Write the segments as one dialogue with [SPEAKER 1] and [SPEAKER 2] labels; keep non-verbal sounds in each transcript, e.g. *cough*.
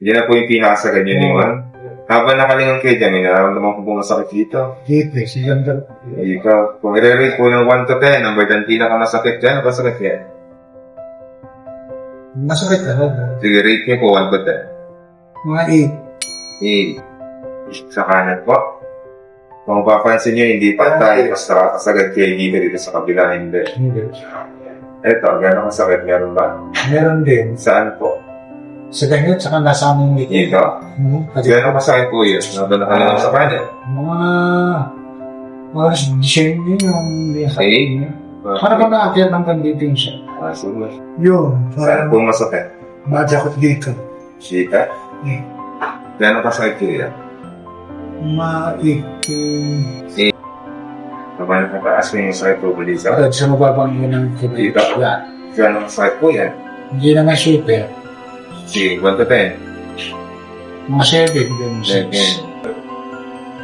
[SPEAKER 1] Hindi na po yung pinakasagad yun yung one. Habang nakalingon kayo dyan, may nararamdaman ko po masakit dito.
[SPEAKER 2] Dito, si Ganda.
[SPEAKER 1] Ikaw, kung i-rate po ng 1 to 10, number 10 pinakamasakit dyan, masakit yan.
[SPEAKER 2] Masakit talaga.
[SPEAKER 1] Sige, rate niyo po 1 to
[SPEAKER 2] Mga
[SPEAKER 1] 10. 8. Sa kanan po. Kung papansin nyo, hindi pantay. Basta kasagad kayo dito dito sa kabila, hindi.
[SPEAKER 2] 8. Hindi.
[SPEAKER 1] Eto, gano'ng kasakit meron ba?
[SPEAKER 2] Meron din.
[SPEAKER 1] Saan po?
[SPEAKER 2] Sa ganyan, saka nasa aming meeting.
[SPEAKER 1] Dito?
[SPEAKER 2] Hmm, kasi
[SPEAKER 1] Gano'ng kasakit po yun? Nandun na ka lang sa kanan.
[SPEAKER 2] mga mga shame din yung
[SPEAKER 1] Okay.
[SPEAKER 2] Para ba naakyat hanggang dito yung siya?
[SPEAKER 1] Ah, sige.
[SPEAKER 2] Yun,
[SPEAKER 1] Saan po masakit?
[SPEAKER 2] madakot dito.
[SPEAKER 1] Sita?
[SPEAKER 2] Eh,
[SPEAKER 1] Gano'ng kasakit po yan?
[SPEAKER 2] Maitim.
[SPEAKER 1] Naman na taas mo yung sakit po po dito?
[SPEAKER 2] At sa mababang yun ang
[SPEAKER 1] Dito?
[SPEAKER 2] kita. Yan.
[SPEAKER 1] Gano'ng kasakit po yan?
[SPEAKER 2] Hindi naman super.
[SPEAKER 1] Sige, 1 to 10.
[SPEAKER 2] Mga 7 din.
[SPEAKER 1] Sige.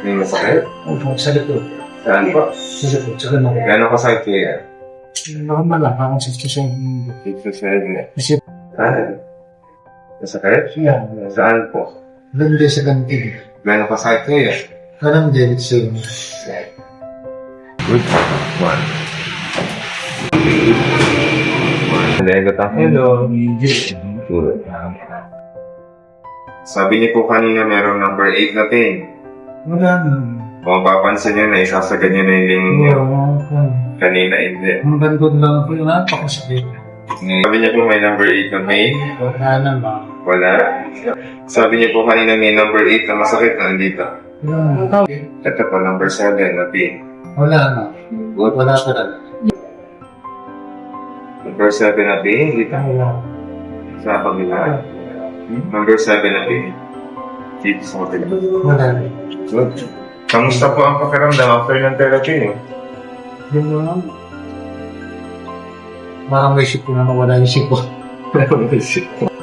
[SPEAKER 1] May masakit?
[SPEAKER 2] Opo, sa likod.
[SPEAKER 1] Saan po?
[SPEAKER 2] Sa likod, sa ganun.
[SPEAKER 1] Gano'ng kasakit?
[SPEAKER 2] Normal lang, parang 67.
[SPEAKER 1] Dito sa inyo.
[SPEAKER 2] Kasi,
[SPEAKER 1] Saan? Masakit?
[SPEAKER 2] yan.
[SPEAKER 1] Saan po?
[SPEAKER 2] Sa ganti.
[SPEAKER 1] Gano'ng kasakit?
[SPEAKER 2] Ganun din sa
[SPEAKER 1] Good. One. Hello, hello. Good. Sabi niyo po kanina merong number 8 na pin.
[SPEAKER 2] Wala na.
[SPEAKER 1] Kung mapapansin niyo na isasagad niyo na yung lingin niyo.
[SPEAKER 2] Oo.
[SPEAKER 1] Kanina hindi.
[SPEAKER 2] Ang gandun lang po yun. Napakasakit.
[SPEAKER 1] Sabi niyo po may number 8 na pain.
[SPEAKER 2] Wala naman.
[SPEAKER 1] Wala. Sabi niyo po kanina may number 8 na masakit na nandito.
[SPEAKER 2] Wala.
[SPEAKER 1] Ito po number 7 na pain.
[SPEAKER 2] Wala na.
[SPEAKER 1] Good.
[SPEAKER 2] Wala talaga.
[SPEAKER 1] Number 7 na pain. Dito.
[SPEAKER 2] Wala.
[SPEAKER 1] Sa pagmila. Number 7 na. Dito sa kapila.
[SPEAKER 2] Wala na.
[SPEAKER 1] Good. Kamusta po ang pakiramdam after ng therapy?
[SPEAKER 2] Yun lang. Parang may isip ko na nawala yung isip ko. *laughs*